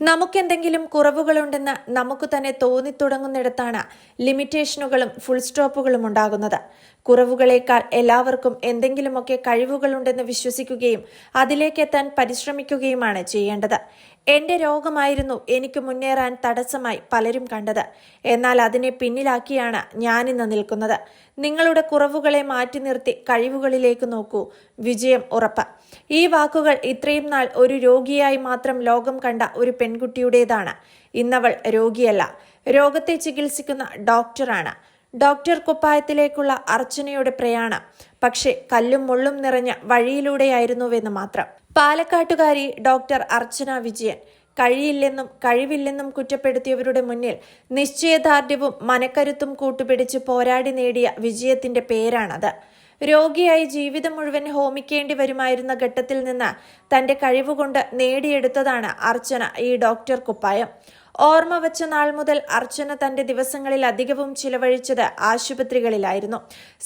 നമുക്കെന്തെങ്കിലും കുറവുകളുണ്ടെന്ന് നമുക്ക് തന്നെ തോന്നിത്തുടങ്ങുന്നിടത്താണ് ലിമിറ്റേഷനുകളും ഫുൾ സ്റ്റോപ്പുകളും ഉണ്ടാകുന്നത്. കുറവുകളേക്കാൾ എല്ലാവർക്കും എന്തെങ്കിലുമൊക്കെ കഴിവുകളുണ്ടെന്ന് വിശ്വസിക്കുകയും അതിലേക്കെത്താൻ പരിശ്രമിക്കുകയുമാണ് ചെയ്യേണ്ടത്. എന്റെ രോഗമായിരുന്നു എനിക്ക് മുന്നേറാൻ തടസ്സമായി പലരും കണ്ടത്. എന്നാൽ അതിനെ പിന്നിലാക്കിയാണ് ഞാനിന്ന് നിൽക്കുന്നത്. നിങ്ങളുടെ കുറവുകളെ മാറ്റി നിർത്തി കഴിവുകളിലേക്ക് നോക്കൂ. വിജയം ഉറപ്പ്. ഈ വാക്കുകൾ ഇത്രയും നാൾ ഒരു രോഗിയായി മാത്രം ലോകം കണ്ട ഒരു പെൺകുട്ടിയുടേതാണ്. ഇന്നവൾ രോഗിയല്ല. രോഗത്തെ ചികിത്സിക്കുന്ന ഡോക്ടറാണ്. ഡോക്ടർ കുപ്പായത്തിലേക്കുള്ള അർച്ചനയുടെ പ്രയാണം. പക്ഷേ കല്ലും മുള്ളും നിറഞ്ഞ വഴിയിലൂടെയായിരുന്നുവെന്ന് മാത്രം. പാലക്കാട്ടുകാരി ഡോക്ടർ അർച്ചന വിജയൻ കഴിയില്ലെന്നും കഴിവില്ലെന്നും കുറ്റപ്പെടുത്തിയവരുടെ മുന്നിൽ നിശ്ചയദാർഢ്യവും മനക്കരുത്തും കൂട്ടുപിടിച്ച് പോരാടി നേടിയ വിജയത്തിന്റെ പേരാണത്. രോഗിയായി ജീവിതം മുഴുവൻ ഹോമിക്കേണ്ടി വരുമായിരുന്ന ഘട്ടത്തിൽ നിന്ന് തന്റെ കഴിവുകൊണ്ട് നേടിയെടുത്തതാണ് അർച്ചന ഈ ഡോക്ടർ കുപ്പായം. ഓർമ്മ വച്ച നാൾ മുതൽ അർച്ചന തന്റെ ദിവസങ്ങളിൽ അധികവും ചിലവഴിച്ചത് ആശുപത്രികളിലായിരുന്നു.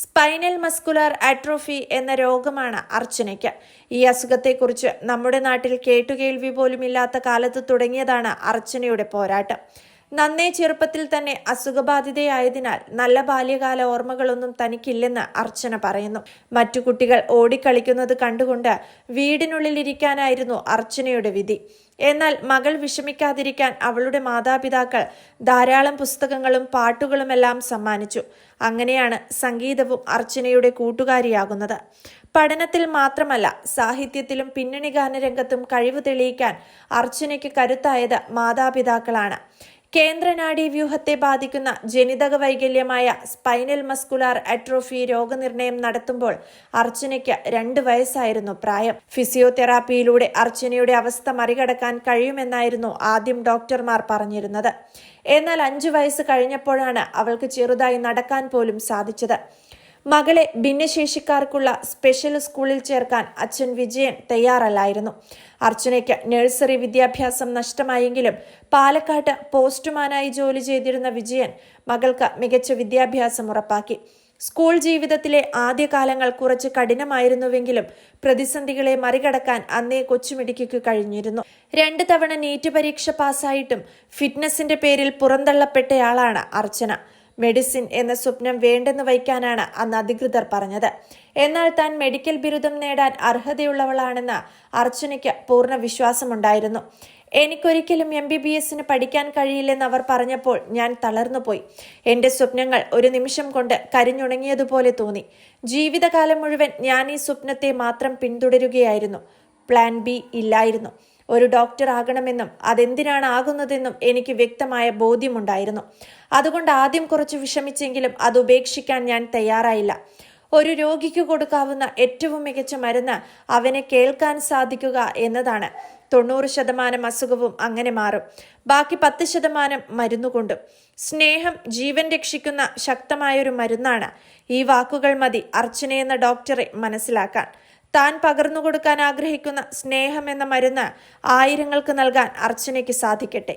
സ്പൈനൽ മസ്കുലാർ ആട്രോഫി എന്ന രോഗമാണ് അർച്ചനയ്ക്ക്. ഈ അസുഖത്തെക്കുറിച്ച് നമ്മുടെ നാട്ടിൽ കേട്ടുകേൾവി പോലുമില്ലാത്ത കാലത്ത് തുടങ്ങിയതാണ് അർച്ചനയുടെ പോരാട്ടം. നന്നേ ചെറുപ്പത്തിൽ തന്നെ അസുഖബാധിതയായതിനാൽ നല്ല ബാല്യകാല ഓർമ്മകളൊന്നും തനിക്കില്ലെന്ന് അർച്ചന പറയുന്നു. മറ്റു കുട്ടികൾ ഓടിക്കളിക്കുന്നത് കണ്ടുകൊണ്ട് വീടിനുള്ളിൽ ഇരിക്കാനായിരുന്നു അർച്ചനയുടെ വിധി. എന്നാൽ മകൾ വിഷമിക്കാതിരിക്കാൻ അവളുടെ മാതാപിതാക്കൾ ധാരാളം പുസ്തകങ്ങളും പാട്ടുകളുമെല്ലാം സമ്മാനിച്ചു. അങ്ങനെയാണ് സംഗീതവും അർച്ചനയുടെ കൂട്ടുകാരിയാകുന്നത്. പഠനത്തിൽ മാത്രമല്ല സാഹിത്യത്തിലും പിന്നണി ഗാനരംഗത്തും കഴിവ് തെളിയിക്കാൻ അർച്ചനയ്ക്ക് കരുത്തായത് മാതാപിതാക്കളാണ്. കേന്ദ്രനാഡീ വ്യൂഹത്തെ ബാധിക്കുന്ന ജനിതക വൈകല്യമായ സ്പൈനൽ മസ്കുലാർ അട്രോഫി രോഗനിർണയം നടത്തുമ്പോൾ അർച്ചനയ്ക്ക് രണ്ട് വയസ്സായിരുന്നു പ്രായം. ഫിസിയോതെറാപ്പിയിലൂടെ അർച്ചനയുടെ അവസ്ഥ മറികടക്കാൻ കഴിയുമെന്നായിരുന്നു ആദ്യം ഡോക്ടർമാർ പറഞ്ഞിരുന്നത്. എന്നാൽ അഞ്ചു വയസ്സ് കഴിഞ്ഞപ്പോഴാണ് അവൾക്ക് ചെറുതായി നടക്കാൻ പോലും സാധിച്ചത്. മകളെ ഭിന്നശേഷിക്കാർക്കുള്ള സ്പെഷ്യൽ സ്കൂളിൽ ചേർക്കാൻ അച്ഛൻ വിജയൻ തയ്യാറല്ലായിരുന്നു. അർച്ചനയ്ക്ക് നഴ്സറി വിദ്യാഭ്യാസം നഷ്ടമായെങ്കിലും പാലക്കാട്ട് പോസ്റ്റ്മാനായി ജോലി ചെയ്തിരുന്ന വിജയൻ മകൾക്ക് മികച്ച വിദ്യാഭ്യാസം ഉറപ്പാക്കി. സ്കൂൾ ജീവിതത്തിലെ ആദ്യകാലങ്ങൾ കുറച്ച് കഠിനമായിരുന്നുവെങ്കിലും പ്രതിസന്ധികളെ മറികടക്കാൻ അന്നേ കൊച്ചുമിടിക്കു കഴിഞ്ഞിരുന്നു. രണ്ട് തവണ നീറ്റ് പരീക്ഷ പാസ്സായിട്ടും ഫിറ്റ്നസിന്റെ പേരിൽ പുറന്തള്ളപ്പെട്ടയാളാണ് അർച്ചന. മെഡിസിൻ എന്ന സ്വപ്നം വേണ്ടെന്ന് വയ്ക്കാനാണ് അന്ന് അധികൃതർ പറഞ്ഞത്. എന്നാൽ താൻ മെഡിക്കൽ ബിരുദം നേടാൻ അർഹതയുള്ളവളാണെന്ന് അർച്ചനയ്ക്ക് പൂർണ വിശ്വാസമുണ്ടായിരുന്നു. എനിക്കൊരിക്കലും എം ബി ബി എസിന് പഠിക്കാൻ കഴിയില്ലെന്ന് അവർ പറഞ്ഞപ്പോൾ ഞാൻ തളർന്നുപോയി. എന്റെ സ്വപ്നങ്ങൾ ഒരു നിമിഷം കൊണ്ട് കരിഞ്ഞുണങ്ങിയതുപോലെ തോന്നി. ജീവിതകാലം മുഴുവൻ ഞാൻ ഈ സ്വപ്നത്തെ മാത്രം പിന്തുടരുകയായിരുന്നു. പ്ലാൻ ബി ഇല്ലായിരുന്നു. ഒരു ഡോക്ടർ ആകണമെന്നും അതെന്തിനാണ് ആകുന്നതെന്നും എനിക്ക് വ്യക്തമായ ബോധ്യമുണ്ടായിരുന്നു. അതുകൊണ്ട് ആദ്യം കുറച്ച് വിഷമിച്ചെങ്കിലും അത് ഉപേക്ഷിക്കാൻ ഞാൻ തയ്യാറായില്ല. ഒരു രോഗിക്ക് കൊടുക്കാവുന്ന ഏറ്റവും മികച്ച മരുന്ന് അവനെ കേൾക്കാൻ സാധിക്കുക എന്നതാണ്. തൊണ്ണൂറ് ശതമാനം അസുഖവും അങ്ങനെ മാറും. ബാക്കി പത്ത് ശതമാനം മരുന്നുകൊണ്ടും. സ്നേഹം ജീവൻ രക്ഷിക്കുന്ന ശക്തമായൊരു മരുന്നാണ്. ഈ വാക്കുകൾ മതി അർച്ചനയെന്ന ഡോക്ടറെ മനസ്സിലാക്കാൻ. താൻ പകർന്നു കൊടുക്കാൻ ആഗ്രഹിക്കുന്ന സ്നേഹം എന്ന മരുന്ന് ആയിരങ്ങൾക്ക് നൽകാൻ അർച്ചനയ്ക്ക് സാധിക്കട്ടെ.